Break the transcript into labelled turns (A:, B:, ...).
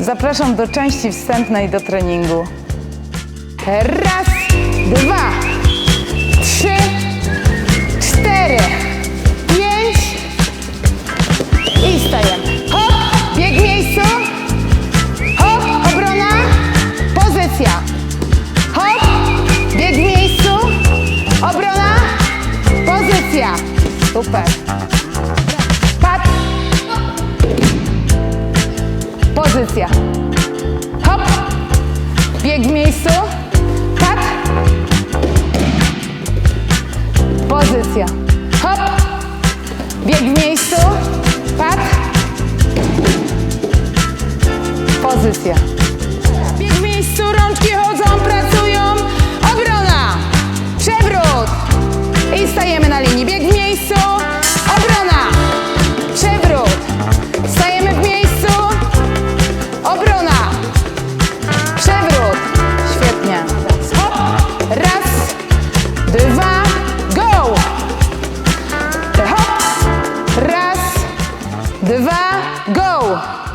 A: Zapraszam do części wstępnej do treningu. Raz, dwa, trzy, cztery, pięć i stajemy. Hop, bieg w miejscu. Hop, obrona, pozycja. Hop, bieg w miejscu. Obrona, pozycja. Super. Pozycja. Hop. Bieg w miejscu. Pat. Pozycja. Hop. Bieg w miejscu. Pat. Pozycja. Bieg w miejscu, rączki chodzą, pracują. Obrona. Przewrót. I stajemy na linii. Dwa, go.